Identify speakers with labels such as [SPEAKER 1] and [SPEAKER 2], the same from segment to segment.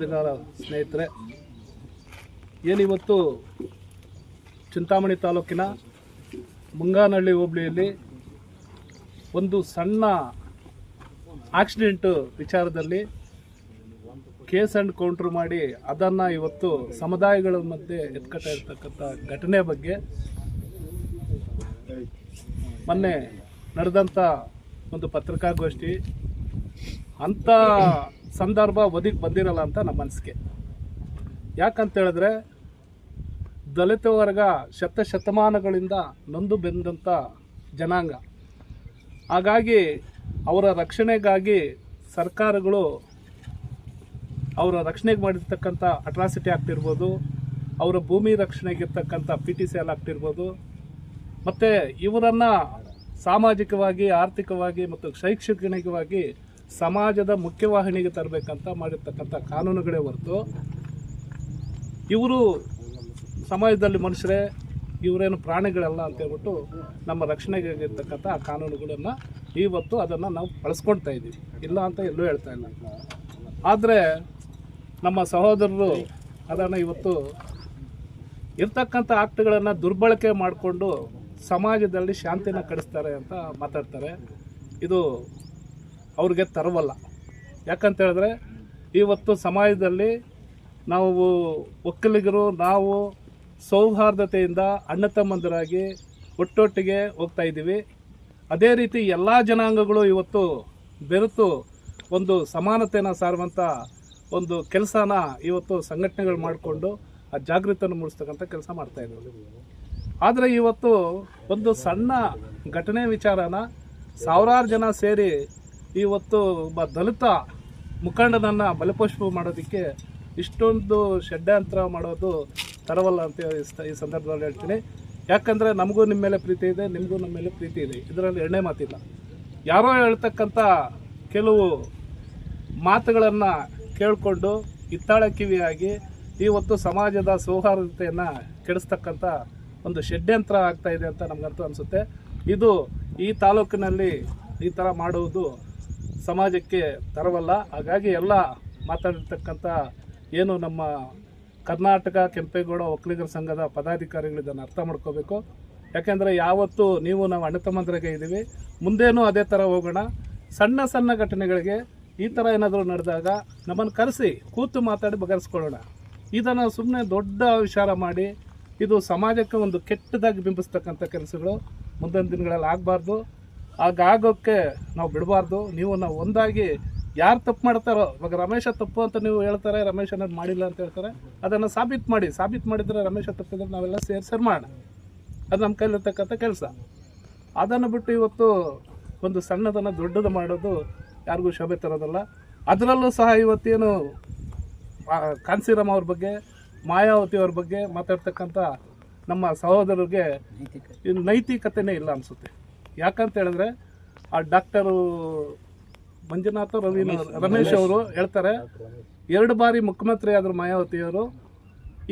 [SPEAKER 1] ವರದಿಗಾರ ಸ್ನೇಹಿತರೆ, ಏನಿವತ್ತು ಚಿಂತಾಮಣಿ ತಾಲೂಕಿನ ಮುಂಗಾನಹಳ್ಳಿ ಹೋಬಳಿಯಲ್ಲಿ ಒಂದು ಸಣ್ಣ ಆಕ್ಸಿಡೆಂಟು ವಿಚಾರದಲ್ಲಿ ಕೇಸ್ ಆ್ಯಂಡ್ ಕೌಂಟ್ರ್ ಮಾಡಿ ಅದನ್ನು ಇವತ್ತು ಸಮುದಾಯಗಳ ಮಧ್ಯೆ ಎತ್ಕಟ್ಟ ಇರ್ತಕ್ಕಂಥ ಘಟನೆ ಬಗ್ಗೆ ಮೊನ್ನೆ ನಡೆದಂಥ ಒಂದು ಪತ್ರಿಕಾಗೋಷ್ಠಿ ಅಂಥ ಸಂದರ್ಭ ಒದಗಿ ಬಂದಿರಲ್ಲ ಅಂತ ನಮ್ಮ ಅನಿಸಿಕೆ ಯಾಕಂತ ಹೇಳಿದ್ರೆ, ದಲಿತ ವರ್ಗ ಶತ ಶತಮಾನಗಳಿಂದ ನೊಂದು ಬೆಂದಂಥ ಜನಾಂಗ. ಹಾಗಾಗಿ ಅವರ ರಕ್ಷಣೆಗಾಗಿ ಸರ್ಕಾರಗಳು ಅವರ ರಕ್ಷಣೆಗೆ ಮಾಡಿರ್ತಕ್ಕಂಥ ಅಟ್ರಾಸಿಟಿ ಆಗ್ತಿರ್ಬೋದು, ಅವರ ಭೂಮಿ ರಕ್ಷಣೆಗಿರ್ತಕ್ಕಂಥ ಪಿ ಟಿ ಸಿ ಎಲ್ ಆಗ್ತಿರ್ಬೋದು. ಮತ್ತು ಇವರನ್ನು ಸಾಮಾಜಿಕವಾಗಿ, ಆರ್ಥಿಕವಾಗಿ ಮತ್ತು ಶೈಕ್ಷಣಿಕವಾಗಿ ಸಮಾಜದ ಮುಖ್ಯವಾಹಿನಿಗೆ ತರಬೇಕಂತ ಮಾಡಿರ್ತಕ್ಕಂಥ ಕಾನೂನುಗಳೇ ಹೊರತು ಇವರು ಸಮಾಜದಲ್ಲಿ ಮನುಷ್ಯರೇ, ಇವರೇನು ಪ್ರಾಣಿಗಳಲ್ಲ ಅಂತ ಹೇಳ್ಬಿಟ್ಟು ನಮ್ಮ ರಕ್ಷಣೆಗೆ ಇರ್ತಕ್ಕಂಥ ಆ ಕಾನೂನುಗಳನ್ನು ಇವತ್ತು ಅದನ್ನು ನಾವು ಬಳಸ್ಕೊಳ್ತಾ ಇದ್ದೀವಿ. ಇಲ್ಲ ಅಂತ ಎಲ್ಲೂ ಹೇಳ್ತಾ ಇಲ್ಲ. ಆದರೆ ನಮ್ಮ ಸಹೋದರರು ಅದನ್ನು ಇವತ್ತು ಇರ್ತಕ್ಕಂಥ ಆಕ್ಟ್ಗಳನ್ನು ದುರ್ಬಳಕೆ ಮಾಡಿಕೊಂಡು ಸಮಾಜದಲ್ಲಿ ಶಾಂತಿನ ಕಡಿಸ್ತಾರೆ ಅಂತ ಮಾತಾಡ್ತಾರೆ. ಇದು ಅವ್ರಿಗೆ ತರವಲ್ಲ. ಯಾಕಂತ ಹೇಳಿದ್ರೆ, ಇವತ್ತು ಸಮಾಜದಲ್ಲಿ ನಾವು ಒಕ್ಕಲಿಗರು, ನಾವು ಸೌಹಾರ್ದತೆಯಿಂದ ಅಣ್ಣ ತಮ್ಮಂದರಾಗಿ ಒಟ್ಟೊಟ್ಟಿಗೆ ಹೋಗ್ತಾ ಇದ್ದೀವಿ. ಅದೇ ರೀತಿ ಎಲ್ಲ ಜನಾಂಗಗಳು ಇವತ್ತು ಬೆರೆತು ಒಂದು ಸಮಾನತೆಯನ್ನು ಸಾರುವಂಥ ಒಂದು ಕೆಲಸನ ಇವತ್ತು ಸಂಘಟನೆಗಳು ಮಾಡಿಕೊಂಡು ಆ ಜಾಗೃತಿಯನ್ನು ಮೂಡಿಸ್ತಕ್ಕಂಥ ಕೆಲಸ ಮಾಡ್ತಾ ಇದ್ದೀವಿ ಆದರೆ ಇವತ್ತು ಒಂದು ಸಣ್ಣ ಘಟನೆ ವಿಚಾರನ ಸಾವಿರಾರು ಜನ ಸೇರಿ ಇವತ್ತು ಒಬ್ಬ ದಲಿತ ಮುಖಂಡನನ್ನು ಬಲಿಪುಷ್ಪ ಮಾಡೋದಕ್ಕೆ ಇಷ್ಟೊಂದು ಷಡ್ಯಂತ್ರ ಮಾಡೋದು ತರವಲ್ಲ ಅಂತ ಈ ಸಂದರ್ಭದಲ್ಲಿ ಹೇಳ್ತೀನಿ. ಯಾಕಂದರೆ ನಮಗೂ ನಿಮ್ಮ ಮೇಲೆ ಪ್ರೀತಿ ಇದೆ, ನಿಮಗೂ ನಮ್ಮ ಮೇಲೆ ಪ್ರೀತಿ ಇದೆ. ಇದರಲ್ಲಿ ಎಣ್ಣೆ ಮಾತಿಲ್ಲ. ಯಾರೋ ಹೇಳ್ತಕ್ಕಂಥ ಕೆಲವು ಮಾತುಗಳನ್ನು ಕೇಳಿಕೊಂಡು ಇತ್ತಾಳ ಕಿವಿಯಾಗಿ ಇವತ್ತು ಸಮಾಜದ ಸೌಹಾರ್ದತೆಯನ್ನು ಕೆಡಿಸ್ತಕ್ಕಂಥ ಒಂದು ಷಡ್ಯಂತ್ರ ಆಗ್ತಾ ಇದೆ ಅಂತ ನಮಗಂತೂ ಅನಿಸುತ್ತೆ. ಇದು ಈ ತಾಲೂಕಿನಲ್ಲಿ ಈ ಥರ ಮಾಡುವುದು ಸಮಾಜಕ್ಕೆ ತರವಲ್ಲ. ಹಾಗಾಗಿ ಎಲ್ಲ ಮಾತಾಡಿರ್ತಕ್ಕಂಥ ಏನು ನಮ್ಮ ಕರ್ನಾಟಕ ಕೆಂಪೇಗೌಡ ಒಕ್ಕಲಿಗರ ಸಂಘದ ಪದಾಧಿಕಾರಿಗಳು ಇದನ್ನು ಅರ್ಥ ಮಾಡ್ಕೋಬೇಕು. ಯಾಕೆಂದರೆ ಯಾವತ್ತು ನೀವು ನಾವು ಅಣ್ಣ ತಮ್ಮಂದ್ರಿಗೆ ಇದ್ದೀವಿ. ಮುಂದೇನೂ ಅದೇ ಥರ ಹೋಗೋಣ. ಸಣ್ಣ ಸಣ್ಣ ಘಟನೆಗಳಿಗೆ ಈ ಥರ ಏನಾದರೂ ನಡೆದಾಗ ನಮ್ಮನ್ನು ಕರೆಸಿ, ಕೂತು ಮಾತಾಡಿ ಬಗರಿಸ್ಕೊಳ್ಳೋಣ ಇದನ್ನು ಸುಮ್ಮನೆ ದೊಡ್ಡ ವಿಚಾರ ಮಾಡಿ, ಇದು ಸಮಾಜಕ್ಕೆ ಒಂದು ಕೆಟ್ಟದಾಗಿ ಬಿಂಬಿಸ್ತಕ್ಕಂಥ ಕೆಲಸಗಳು. ಮುಂದಿನ ದಿನಗಳಲ್ಲಿ ಆಗಬಾರ್ದು. ಆಗೋಕ್ಕೆ ನಾವು ಬಿಡಬಾರ್ದು. ನೀವು ನಾವು ಒಂದಾಗಿ ಯಾರು ತಪ್ಪು ಮಾಡ್ತಾರೋ ಇವಾಗ ರಮೇಶ ತಪ್ಪು ಅಂತ ನೀವು ಹೇಳ್ತಾರೆ ರಮೇಶ್ ಅನ್ನೋದು ಮಾಡಿಲ್ಲ ಅಂತ ಹೇಳ್ತಾರೆ. ಅದನ್ನು ಸಾಬೀತು ಮಾಡಿ ಸಾಬೀತು ಮಾಡಿದರೆ ರಮೇಶ ತಪ್ಪಿದ್ರೆ ನಾವೆಲ್ಲ ಸೇರಿ ಮಾಡ. ಮಾಡೋಣ ಅದು ನಮ್ಮ ಕೈಲಿರ್ತಕ್ಕಂಥ ಕೆಲಸ. ಅದನ್ನು ಬಿಟ್ಟು ಇವತ್ತು ಒಂದು ಸಣ್ಣದನ್ನು ದೊಡ್ಡದು ಮಾಡೋದು ಯಾರಿಗೂ ಶೋಭೆ ತರೋದಲ್ಲ. ಅದರಲ್ಲೂ ಸಹ ಇವತ್ತೇನು ಕಾನ್ಸಿರಾಮ್ ಅವ್ರ ಬಗ್ಗೆ ಮಾಯಾವತಿ ಅವ್ರ ಬಗ್ಗೆ ಮಾತಾಡ್ತಕ್ಕಂಥ ನಮ್ಮ ಸಹೋದರರಿಗೆ ಇದು ನೈತಿಕತೆನೇ ಇಲ್ಲ ಅನಿಸುತ್ತೆ. ಯಾಕಂತ ಹೇಳಿದ್ರೆ ಆ ಡಾಕ್ಟರು ಮಂಜುನಾಥ ರವಿ ರಮೇಶ್ ಅವರು ಹೇಳ್ತಾರೆ ಎರಡು ಬಾರಿ ಮುಖ್ಯಮಂತ್ರಿ ಆದರು ಮಾಯಾವತಿಯವರು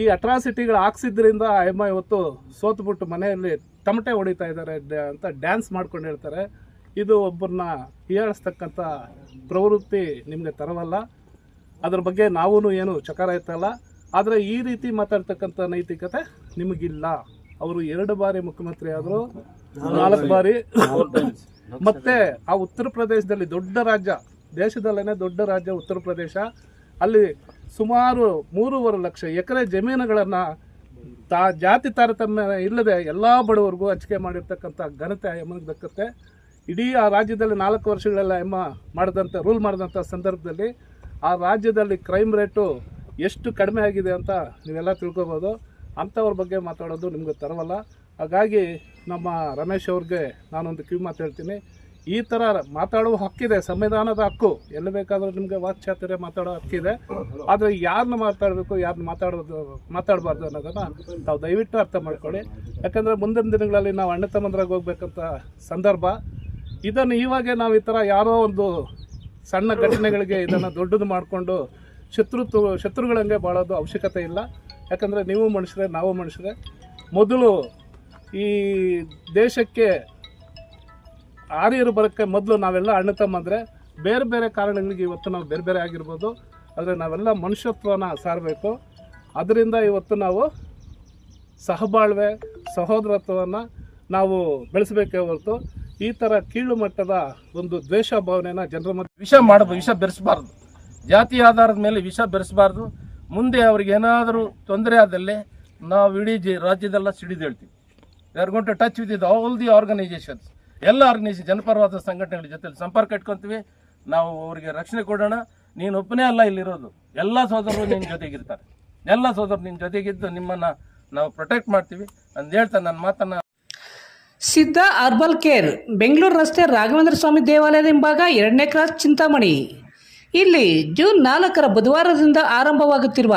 [SPEAKER 1] ಈ ಅಟ್ರಾಸಿಟಿಗಳು ಹಾಕ್ಸಿದ್ರಿಂದ ಎಮ್ಮ ಅಮ್ಮ ಇವತ್ತು ಸೋತ್ಬಿಟ್ಟು ಮನೆಯಲ್ಲಿ ತಮಟೆ ಹೊಡಿತಾ ಇದ್ದಾರೆ ಅಂತ ಡ್ಯಾನ್ಸ್ ಮಾಡ್ಕೊಂಡು ಹೇಳ್ತಾರೆ. ಇದು ಒಬ್ಬರನ್ನ ಹೀಯಾಳಿಸ್ತಕ್ಕಂಥ ಪ್ರವೃತ್ತಿ ನಿಮಗೆ ತರವಲ್ಲ. ಅದ್ರ ಬಗ್ಗೆ ನಾವೂ ಏನು ಚಕಾರ ಎತ್ತಲ್ಲ. ಆದರೆ ಈ ರೀತಿ ಮಾತಾಡ್ತಕ್ಕಂಥ ನೈತಿಕತೆ ನಿಮಗಿಲ್ಲ. ಅವರು ಎರಡು ಬಾರಿ ಮುಖ್ಯಮಂತ್ರಿ ಆದರು ನಾಲ್ಕು ಬಾರಿ. ಮತ್ತೆ ಆ ಉತ್ತರ ಪ್ರದೇಶದಲ್ಲಿ ದೊಡ್ಡ ರಾಜ್ಯ ದೇಶದಲ್ಲೇನೆ ದೊಡ್ಡ ರಾಜ್ಯ ಉತ್ತರ ಪ್ರದೇಶ ಅಲ್ಲಿ ಸುಮಾರು ಮೂರುವರೆ ಲಕ್ಷ ಎಕರೆ ಜಮೀನುಗಳನ್ನು ತಾ ಜಾತಿ ತಾರತಮ್ಯ ಇಲ್ಲದೆ ಎಲ್ಲ ಬಡವರಿಗೂ ಹಂಚಿಕೆ ಮಾಡಿರ್ತಕ್ಕಂಥ ಘನತೆ ಆ ಎಮ್ಮನಿಗೆ ದಕ್ಕತ್ತೆ. ಇಡೀ ಆ ರಾಜ್ಯದಲ್ಲಿ ನಾಲ್ಕು ವರ್ಷಗಳೆಲ್ಲ ಎಮ್ಮ ಮಾಡಿದಂಥ ರೂಲ್ ಮಾಡಿದಂಥ ಸಂದರ್ಭದಲ್ಲಿ ಆ ರಾಜ್ಯದಲ್ಲಿ ಕ್ರೈಮ್ ರೇಟು ಎಷ್ಟು ಕಡಿಮೆ ಆಗಿದೆ ಅಂತ ನೀವೆಲ್ಲ ತಿಳ್ಕೊಬೋದು. ಅಂಥವ್ರ ಬಗ್ಗೆ ಮಾತಾಡೋದು ನಿಮ್ಗೆ ತರವಲ್ಲ. ಹಾಗಾಗಿ ನಮ್ಮ ರಮೇಶ್ ಅವ್ರಿಗೆ ನಾನೊಂದು ಕಿವಿ ಮಾತು ಹೇಳ್ತೀನಿ. ಈ ಥರ ಮಾತಾಡುವ ಹಕ್ಕಿದೆ, ಸಂವಿಧಾನದ ಹಕ್ಕು. ಎಲ್ಲಿ ಬೇಕಾದರೂ ನಿಮಗೆ ವಾಕ್ಚಾತುರ್ಯ ಮಾತಾಡೋ ಹಕ್ಕಿದೆ. ಆದರೆ ಯಾರನ್ನ ಮಾತಾಡಬೇಕು ಯಾರನ್ನ ಮಾತಾಡೋದು, ಮಾತಾಡಬಾರ್ದು ಅನ್ನೋದನ್ನು ತಾವು ದಯವಿಟ್ಟು ಅರ್ಥ ಮಾಡ್ಕೊಳ್ಳಿ. ಯಾಕಂದರೆ ಮುಂದಿನ ದಿನಗಳಲ್ಲಿ ನಾವು ಅಣ್ಣ ತಮ್ಮಂದ್ರಾಗ ಹೋಗ್ಬೇಕಂತ ಸಂದರ್ಭ. ಇದನ್ನು ಇವಾಗೆ ನಾವು ಈ ಥರ ಯಾರೋ ಒಂದು ಸಣ್ಣ ಘಟನೆಗಳಿಗೆ ಇದನ್ನು ದೊಡ್ಡದು ಮಾಡಿಕೊಂಡು ಶತ್ರುತ್ವ, ಶತ್ರುಗಳಂಗೆ ಬಾಳೋದು ಅವಶ್ಯಕತೆ ಇಲ್ಲ. ಯಾಕಂದರೆ ನೀವು ಮನುಷ್ಯರೇ, ನಾವು ಮನುಷ್ಯರೇ. ಮೊದಲು ಈ ದೇಶಕ್ಕೆ ಆರ್ಯರು ಬರೋಕ್ಕೆ ಮೊದಲು ನಾವೆಲ್ಲ ಅಣ್ಣ ತಮ್ಮಂದರೆ ಬೇರೆ ಬೇರೆ ಕಾರಣಗಳಿಗೆ ಇವತ್ತು ನಾವು ಬೇರೆ ಬೇರೆ ಆಗಿರ್ಬೋದು. ಆದರೆ ನಾವೆಲ್ಲ ಮನುಷ್ಯತ್ವನ ಸಾರಬೇಕು. ಅದರಿಂದ ಇವತ್ತು ನಾವು ಸಹಬಾಳ್ವೆ, ಸಹೋದರತ್ವವನ್ನು ನಾವು ಬೆಳೆಸಬೇಕೇ ಹೊರತು ಈ ಥರ ಕೀಳು ಮಟ್ಟದ ಒಂದು ದ್ವೇಷ ಭಾವನೆನ ಜನರ ಮಧ್ಯೆ
[SPEAKER 2] ವಿಷ ಮಾಡಬ ವಿಷ ಬೆರೆಸಬಾರ್ದು. ಜಾತಿ ಆಧಾರದ ಮೇಲೆ ವಿಷ ಬೆರೆಸಬಾರ್ದು. ಮುಂದೆ ಅವ್ರಿಗೆ ಏನಾದರೂ ತೊಂದರೆ ಆದಲ್ಲಿ ನಾವು ಇಡೀ ರಾಜ್ಯದೆಲ್ಲ ಸಿಡಿದೇಳ್ತೀವಿ. We are going to touch with it all the organisations ಎಲ್ಲ ಆರ್ಗನೈಸೇಷನ್ ಜನಪರವಾದ ಸಂಘಟನೆಗಳ ಜೊತೆಲಿ ಸಂಪರ್ಕ ಇಟ್ಕೊತೀವಿ. ನಾವು ಅವರಿಗೆ ರಕ್ಷಣೆ ಕೊಡೋಣ. ನೀನು ಒಪ್ಪನೇ ಅಲ್ಲ ಇಲ್ಲಿರೋದು. ಎಲ್ಲ ಸೋದರರು ನಿನ್ನ ಜೊತೆಗಿರ್ತಾರೆ. ಎಲ್ಲ ಸೋದರರು ನಿನ್ನ ಜೊತೆಗಿದ್ದು ನಿಮ್ಮನ್ನು ನಾವು ಪ್ರೊಟೆಕ್ಟ್ ಮಾಡ್ತೀವಿ. ಅಂತ ಹೇಳ್ತಾ ನನ್ನ ಮಾತನ್ನು
[SPEAKER 3] ಸಿದ್ಧ ಅರ್ಬಲ್ ಕೇರ್ ಬೆಂಗಳೂರು ರಸ್ತೆ ರಾಘವೇಂದ್ರ ಸ್ವಾಮಿ ದೇವಾಲಯದ ಹಿಂಭಾಗ ಎರಡನೇ ಕ್ರಾಸ್ ಚಿಂತಾಮಣಿ. ಇಲ್ಲಿ ಜೂನ್ ನಾಲ್ಕರ ಬುಧವಾರದಿಂದ ಆರಂಭವಾಗುತ್ತಿರುವ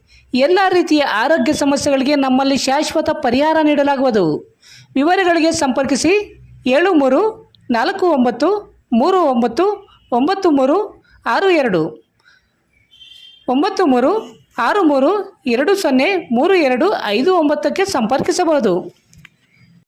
[SPEAKER 3] ಎಲ್ಲ ರೀತಿಯ ಆರೋಗ್ಯ ಸಮಸ್ಯೆಗಳಿಗೆ ನಮ್ಮಲ್ಲಿ ಶಾಶ್ವತ ಪರಿಹಾರ ನೀಡಲಾಗುವುದು. ವಿವರಗಳಿಗೆ ಸಂಪರ್ಕಿಸಿ ಏಳು ಮೂರು ನಾಲ್ಕು ಒಂಬತ್ತು ಮೂರು ಒಂಬತ್ತು ಒಂಬತ್ತು ಮೂರು ಆರು ಎರಡು. ಒಂಬತ್ತು ಮೂರು ಆರು ಮೂರು ಎರಡು ಸೊನ್ನೆ ಮೂರು ಎರಡು ಐದು ಒಂಬತ್ತಕ್ಕೆ ಸಂಪರ್ಕಿಸಬಹುದು.